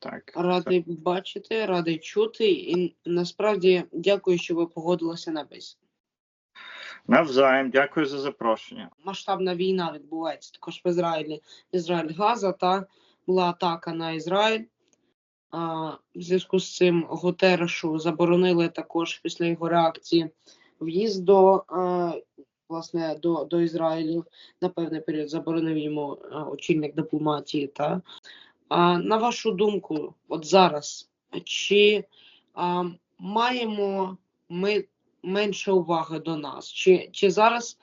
Так, Радий бачити, радий чути. І насправді дякую, що ви погодилися на бесіду. навзаєм. Дякую за запрошення. Масштабна війна відбувається також в Ізраїлі. Ізраїль Газа та була атака на Ізраїль. А, в зв'язку з цим Гутеррешу заборонили також після його реакції в'їзд до, а, власне, до, до Ізраїлю. На певний період заборонив йому очільник дипломатії. Та. На вашу думку, от зараз, чи а, маємо ми менше уваги до нас? Чи, чи зараз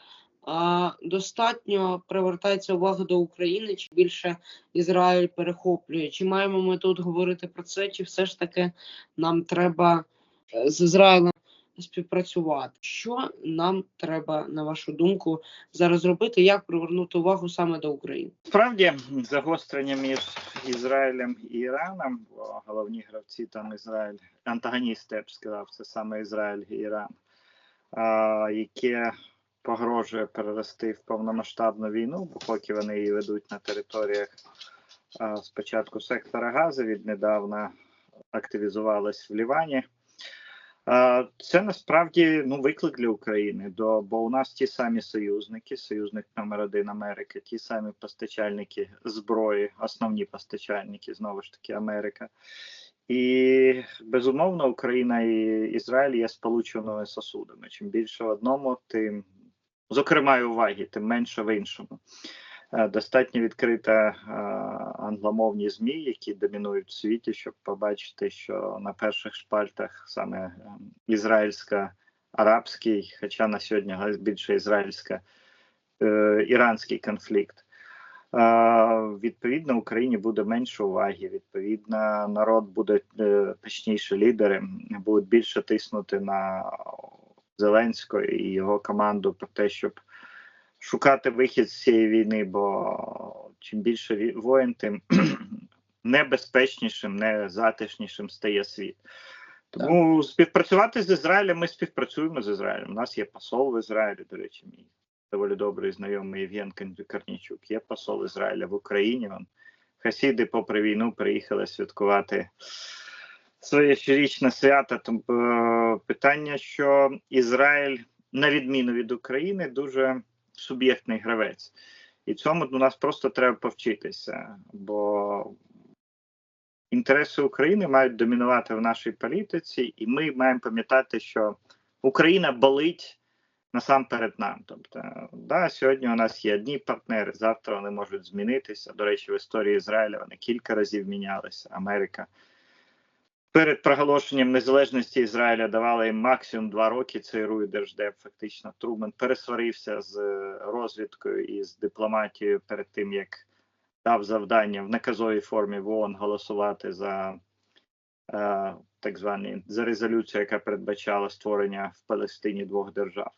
а, достатньо привертається увага до України, чи більше Ізраїль перехоплює? Чи маємо ми тут говорити про це, чи все ж таки нам треба е, з Ізраїлем співпрацювати? Що нам треба, на вашу думку, зараз робити? Як привернути увагу саме до України? Справді загострення між Ізраїлем і Іраном, бо головні гравці там Ізраїль, антагоністи, я б сказав, це саме Ізраїль і Іран, яке погрожує перерости в повномасштабну війну, бо поки вони її ведуть на територіях спочатку сектора Гази, віднедавна активізувались в Лівані. Це насправді ну, виклик для України, бо у нас ті самі союзники, союзник номер один Америки, ті самі постачальники зброї, основні постачальники, знову ж таки, Америка. І безумовно, Україна і Ізраїль є сполученими сосудами. Чим більше в одному, тим, зокрема, уваги, тим менше в іншому. Е, Достатньо відкрита е, англомовні змі, які домінують в світі, щоб побачити, що на перших шпальтах саме е, ізраїльсько-арабський, хоча на сьогодні більше конфлікт. Е, Відповідно, Україні буде менше уваги. Відповідно, народ буде точніше, лідери будуть більше тиснути на Зеленського і його команду про те, щоб шукати вихід з цієї війни, бо чим більше воїн, тим небезпечнішим, не затишнішим стає світ. Тому співпрацювати з Ізраїлем ми співпрацюємо з Ізраїлем. У нас є посол в Ізраїлі, до речі, мій доволі добрий знайомий Євген Корнійчук. Є посол Ізраїля в Україні. Вон. Хасіди, попри війну, приїхали святкувати своє щорічне свято. Тому е, питання, що Ізраїль, на відміну від України, дуже суб'єктний гравець. І цьому у нас просто треба повчитися, бо інтереси України мають домінувати в нашій політиці, і ми маємо пам'ятати, що Україна болить насамперед нам. Тобто, да, сьогодні у нас є одні партнери, завтра вони можуть змінитися. До речі, в історії Ізраїля вони кілька разів мінялися. Америка перед проголошенням незалежності Ізраїля давала їм максимум два роки. ЦРУ і Держдеп. Фактично, Труман пересварився з е, розвідкою і з дипломатією перед тим, як дав завдання в наказовій формі в ООН голосувати за е, так звані за резолюцію, яка передбачала створення в Палестині двох держав.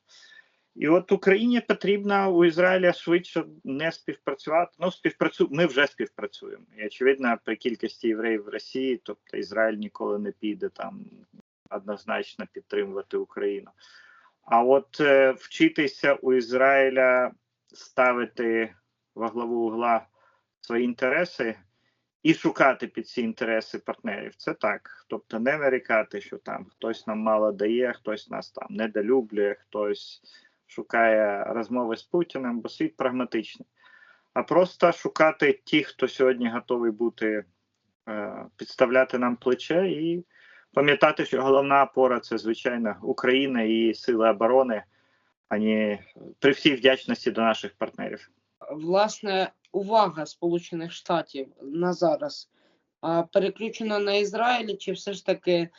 І от Україні потрібно у Ізраїля швидше не співпрацювати. Ну, співпрацю... ми вже співпрацюємо. І очевидно, при кількості євреїв в Росії, тобто Ізраїль ніколи не піде там однозначно підтримувати Україну. А от е, вчитися у Ізраїля ставити во главу угла свої інтереси і шукати під ці інтереси партнерів. Це так. Тобто не нарікати, що там хтось нам мало дає, хтось нас там недолюблює, хтось шукає розмови з Путіним, бо світ прагматичний. А просто шукати ті, хто сьогодні готовий бути, е, підставляти нам плече і пам'ятати, що головна опора це звичайно Україна і сили оборони, а не при всій вдячності до наших партнерів. Власне, увага Сполучених Штатів на зараз переключена на Ізраїль, чи все ж таки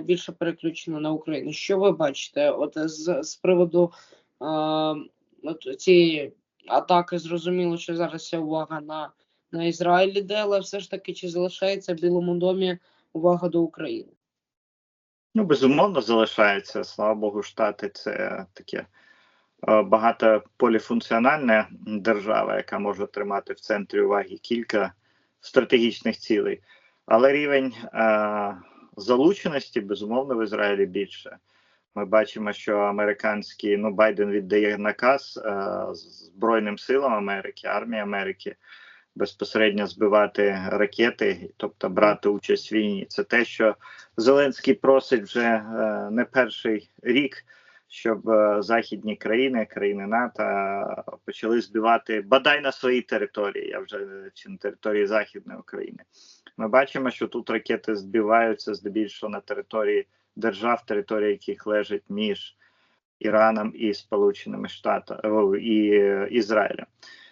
більше переключена на Україну? Що ви бачите? От з, з приводу цієї атаки зрозуміло, що зараз вся увага на, на Ізраїль іде, але все ж таки чи залишається в Білому домі увага до України? Ну, безумовно, залишається. Слава Богу, Штати це таке е, багатополіфункціональна держава, яка може тримати в центрі уваги кілька стратегічних цілей. Але рівень е, залученості, безумовно, в Ізраїлі більше. Ми бачимо, що американські ну Байден віддає наказ е, Збройним силам Америки, армії Америки безпосередньо збивати ракети, тобто брати участь в війні. Це те, що Зеленський просить вже е, не перший рік, щоб е, західні країни, країни НАТО е, почали збивати бодай на своїй території, я вже чи на території Західної України. Ми бачимо, що тут ракети збиваються здебільшого на території держав, території яких лежать між Іраном і Сполученими Штатами і е, Ізраїлем.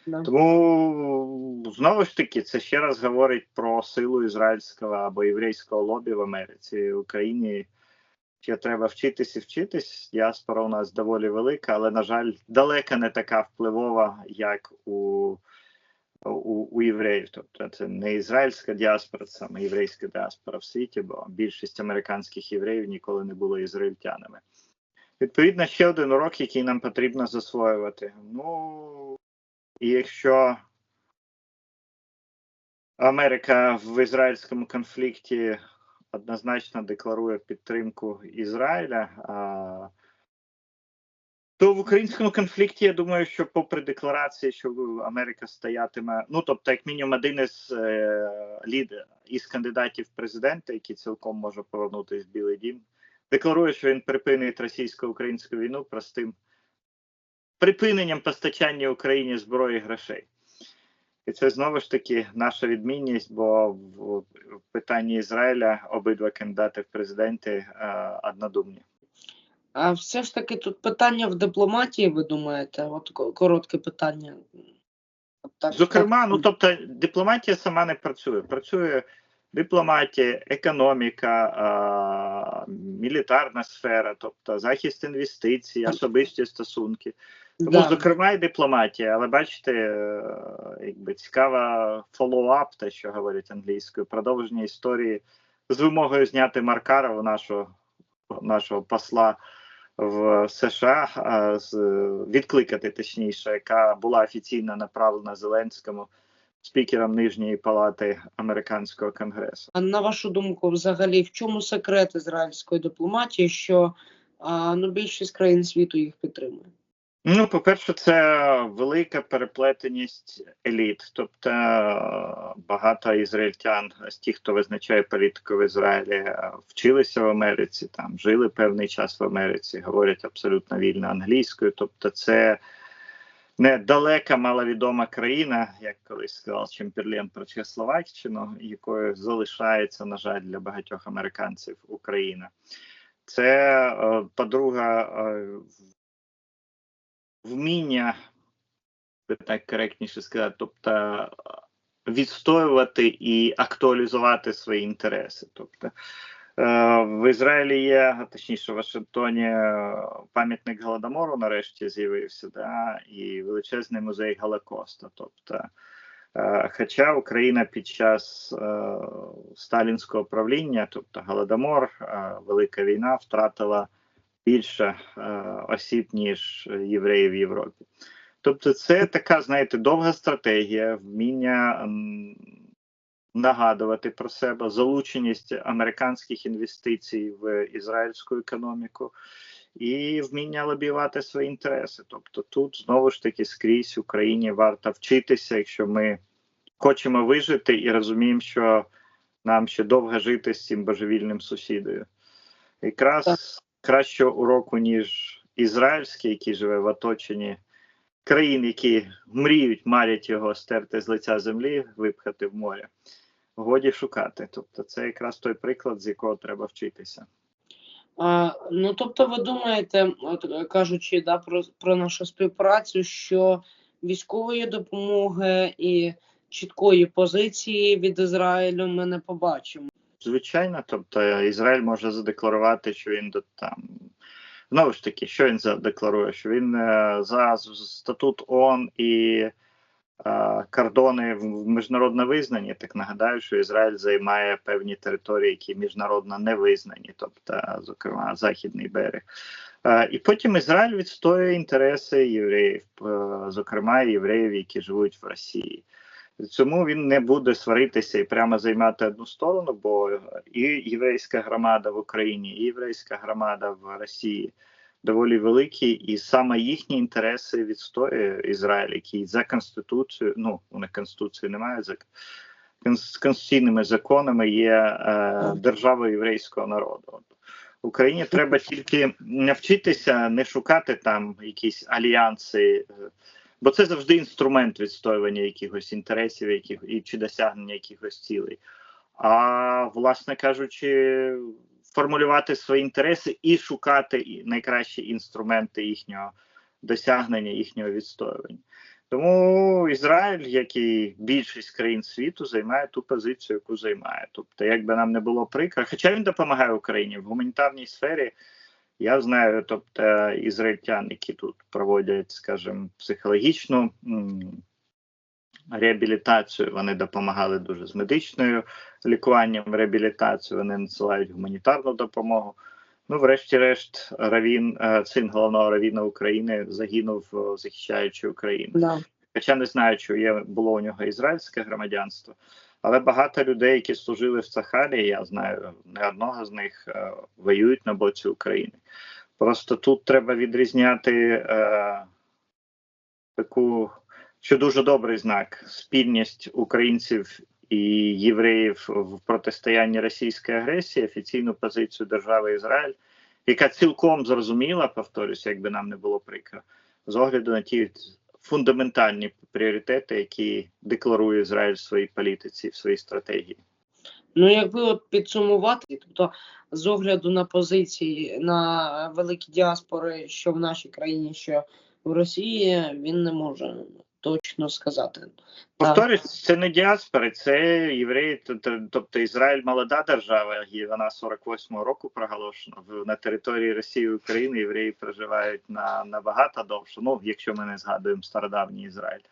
Да. Тому знову ж таки це ще раз говорить про силу ізраїльського або єврейського лобі в Америці в Україні. Ще треба вчитись і вчитись. Діаспора у нас доволі велика, але, на жаль, далеко не така впливова, як у у, у євреїв. Тобто це не ізраїльська діаспора, це саме єврейська діаспора в світі, бо більшість американських євреїв ніколи не були ізраїльтянами. Відповідно, ще один урок, який нам потрібно засвоювати. Ну, і якщо Америка в ізраїльському конфлікті однозначно декларує підтримку Ізраїля, а, то в українському конфлікті я думаю, що попри декларації, що Америка стоятиме, ну тобто, як мінімум, один із е, лідер із кандидатів президента, який цілком може повернутися в Білий Дім, декларує, що він припинить російсько-українську війну простим припиненням постачання Україні зброї і грошей. І це знову ж таки наша відмінність, бо в питанні Ізраїля обидва кандидати в президенти е, однодумні. А все ж таки тут питання в дипломатії, ви думаєте? От коротке питання. Так, Зокрема, ну тобто дипломатія сама не працює. Працює дипломатія, економіка, а, мілітарна сфера, тобто захист інвестицій, особисті стосунки. Тому, да. зокрема, і дипломатія, але бачите, е, якби цікава фоллоуап, те, що говорять англійською, продовження історії з вимогою зняти Маркарова, нашого, нашого посла в США, з, відкликати точніше, яка була офіційно направлена Зеленському спікером Нижньої палати американського конгресу. А на вашу думку, взагалі, в чому секрет ізраїльської дипломатії, що ну, більшість країн світу їх підтримує? Ну, по-перше, це велика переплетеність еліт. Тобто е, багато ізраїльтян з тих, хто визначає політику в Ізраїлі, е, вчилися в Америці, там жили певний час в Америці, говорять абсолютно вільно англійською. Тобто, це не далека маловідома країна, як колись сказав Чемперлен про Чехословаччину, якою залишається, на жаль, для багатьох американців Україна. Це, е, по-друге, е, вміння, так коректніше сказати, тобто відстоювати і актуалізувати свої інтереси. Тобто е, в Ізраїлі є, точніше в Вашингтоні, е, пам'ятник Голодомору нарешті з'явився, да, і величезний музей Голокоста. Тобто, е, Хоча Україна під час сталінського правління, тобто Голодомор, Велика війна, втратила більше е, осіб, ніж євреїв в Європі. Тобто, це така, знаєте, довга стратегія, вміння нагадувати про себе, залученість американських інвестицій в ізраїльську економіку і вміння лобіювати свої інтереси. Тобто, тут знову ж таки скрізь Україні варто вчитися, якщо ми хочемо вижити і розуміємо, що нам ще довго жити з цим божевільним сусідою. Якраз. Кращого уроку, ніж ізраїльський, який живе в оточенні країн, які мріють, марять його стерти з лиця землі, випхати в море. Годі шукати. Тобто, це якраз той приклад, з якого треба вчитися. А, ну, тобто, ви думаєте, от, кажучи да, про, про нашу співпрацю, що військової допомоги і чіткої позиції від Ізраїлю ми не побачимо. Звичайно, тобто Ізраїль може задекларувати, що він до там. Знову ж таки, що він задекларує? Що він е, за статут ООН і е, кордони міжнародно визнані. Так нагадаю, що Ізраїль займає певні території, які міжнародно не визнані, тобто, зокрема, Західний берег. Е, і потім Ізраїль відстоює інтереси євреїв, е, зокрема євреїв, які живуть в Росії. Цьому він не буде сваритися і прямо займати одну сторону, бо і єврейська громада в Україні, і єврейська громада в Росії доволі великі, і саме їхні інтереси відстоює Ізраїль, який за конституцією, ну у них конституції немає за з конституційними законами є е, державою єврейського народу. Україні треба тільки навчитися не шукати там якісь альянси, е, бо це завжди інструмент відстоювання якихось інтересів, яких і чи досягнення якихось цілей. А власне кажучи, формулювати свої інтереси і шукати найкращі інструменти їхнього досягнення, їхнього відстоювання. Тому Ізраїль, як і більшість країн світу, займає ту позицію, яку займає. Тобто, як би нам не було прикро, хоча він допомагає Україні в гуманітарній сфері. Я знаю, тобто ізраїльтян, які тут проводять, скажімо, психологічну реабілітацію. Вони допомагали дуже з медичною лікуванням, реабілітацією. Вони надсилають гуманітарну допомогу. Ну, врешті-решт, равін, е, син головного равіна України загинув, захищаючи Україну. Да. Хоча не знаю, чи є було у нього ізраїльське громадянство, але багато людей, які служили в Сахарі, я знаю, не одного з них е, воюють на боці України. Просто тут треба відрізняти е, таку, що дуже добрий знак спільність українців і євреїв в протистоянні російської агресії, офіційну позицію держави Ізраїль, яка цілком зрозуміла, повторюся, якби нам не було прикро, з огляду на ті фундаментальні пріоритети, які декларує Ізраїль в своїй політиці, в своїй стратегії. Ну, якби от підсумувати, тобто з огляду на позиції на великі діаспори, що в нашій країні, що в Росії, він не може точно сказати. Повторюсь, це не діаспори, це євреї, тобто Ізраїль молода держава, і вона 48-го року проголошена. На території Росії і України євреї проживають на набагато довше. Ну, якщо ми не згадуємо стародавній Ізраїль.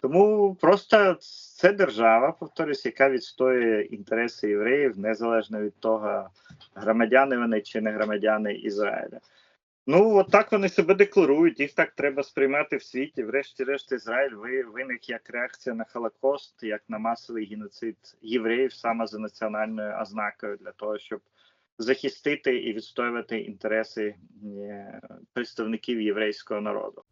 Тому просто це держава, повторюсь, яка відстоює інтереси євреїв незалежно від того, громадяни вони чи не громадяни Ізраїля. Ну, от так вони себе декларують, їх так треба сприймати в світі. Врешті-решт, Ізраїль ви- виник як реакція на Холокост, як на масовий геноцид євреїв саме за національною ознакою для того, щоб захистити і відстоювати інтереси е, представників єврейського народу.